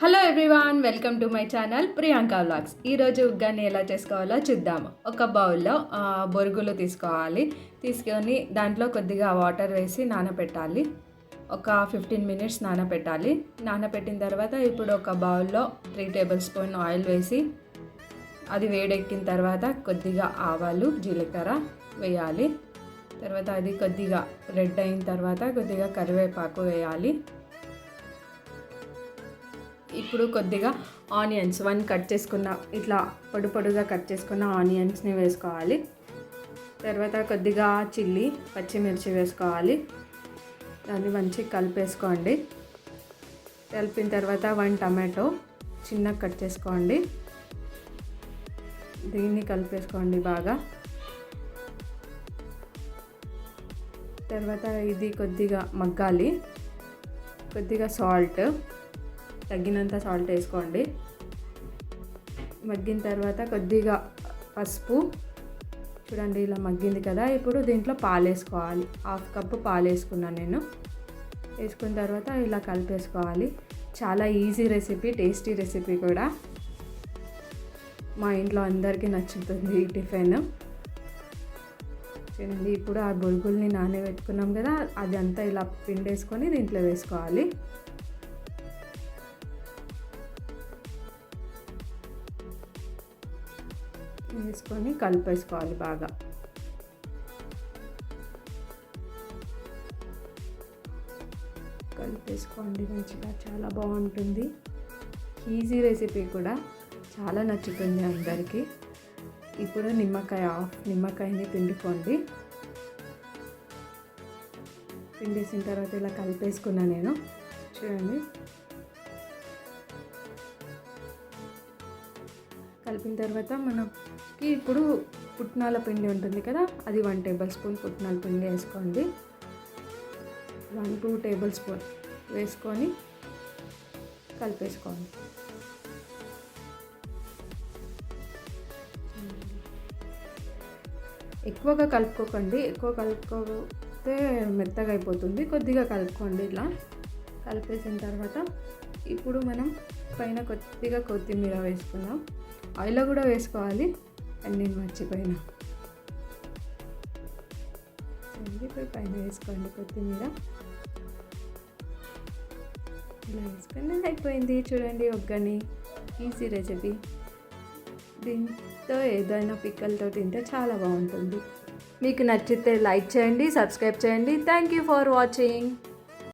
Hello everyone welcome to my channel Priyanka vlogs ఈరోజు ఉగ్గాన్ని ఎలా చేసుకోవాలో చూద్దాము. ఒక బౌల్లో బొరుగులు తీసుకోవాలి. తీసుకొని దాంట్లో కొద్దిగా వాటర్ వేసి నానబెట్టాలి ఒక ఫిఫ్టీన్ మినిట్స్ నానబెట్టాలి నానబెట్టిన తర్వాత ఇప్పుడు ఒక బౌల్లో త్రీ టేబుల్ స్పూన్ ఆయిల్ వేసి అది వేడెక్కిన తర్వాత కొద్దిగా ఆవాలు జీలకర్ర వేయాలి. తర్వాత అది కొద్దిగా రెడ్ అయిన తర్వాత కొద్దిగా కరివేపాకు వేయాలి. ఇప్పుడు కొద్దిగా ఆనియన్స్ వన్ కట్ చేసుకున్న ఇట్లా పొడు పొడుగా కట్ చేసుకున్న ఆనియన్స్ని వేసుకోవాలి. తర్వాత కొద్దిగా చిల్లీ పచ్చిమిర్చి వేసుకోవాలి. దాన్ని మంచిగా కలిపేసుకోండి. కలిపిన తర్వాత వన్ టమాటో చిన్నగా కట్ చేసుకోండి. దీన్ని కలిపేసుకోండి బాగా. తర్వాత ఇది కొద్దిగా మగ్గాలి. కొద్దిగా సాల్ట్. తగ్గినంత సాల్ట్ వేసుకోండి. మగ్గిన తర్వాత కొద్దిగా పసుపు. చూడండి ఇలా మగ్గింది కదా ఇప్పుడు దీంట్లో పాలు వేసుకోవాలి. హాఫ్ కప్పు పాలు వేసుకున్నాను నేను. వేసుకున్న తర్వాత ఇలా కలిపేసుకోవాలి. చాలా ఈజీ రెసిపీ టేస్టీ రెసిపీ కూడా. మా ఇంట్లో అందరికీ నచ్చుతుంది ఈ టిఫిన్. చూడండి ఇప్పుడు ఆ బొరుగుల్ని నానబెట్టుకున్నాం కదా అది అంతా ఇలా పిండేసుకొని దీంట్లో వేసుకోవాలి. వేసుకొని కలిపేసుకోవాలి బాగా. కలిపేసుకోండి మంచిగా చాలా బాగుంటుంది. ఈజీ రెసిపీ కూడా చాలా నచ్చుతుంది అందరికీ. ఇప్పుడు నిమ్మకాయ ఆఫ్ నిమ్మకాయని పిండుకోండి. పిండేసిన తర్వాత ఇలా కలిపేసుకున్నా నేను. చూడండి. కలిపిన తర్వాత మనకి ఇప్పుడు పుట్నాల పిండి ఉంటుంది కదా అది వన్ టేబుల్ స్పూన్ పుట్నాల పిండి వేసుకోండి. వన్ టూ టేబుల్ స్పూన్ వేసుకొని కలిపేసుకోండి. ఎక్కువగా కలుపుకోకండి. ఎక్కువ కలుపుకోతే మెత్తగా అయిపోతుంది. కొద్దిగా కలుపుకోండి ఇలా కలిపేసిన తర్వాత ఇప్పుడు మనం పైన కొద్దిగా కొత్తిమీర వేసుకుందాం. ఆయిల్లో కూడా వేసుకోవాలి. అండ్ నేను మర్చిపోయినా. ఇప్పుడు పైన వేసుకోండి కొత్తిమీర. ఇలా వేసుకుని అయిపోయింది. చూడండి ఒగ్గని ఈజీ రెసిపీ. దీంతో ఏదైనా పిక్కలతో తింటే చాలా బాగుంటుంది. మీకు నచ్చితే లైక్ చేయండి సబ్స్క్రైబ్ చేయండి. Thank you for watching.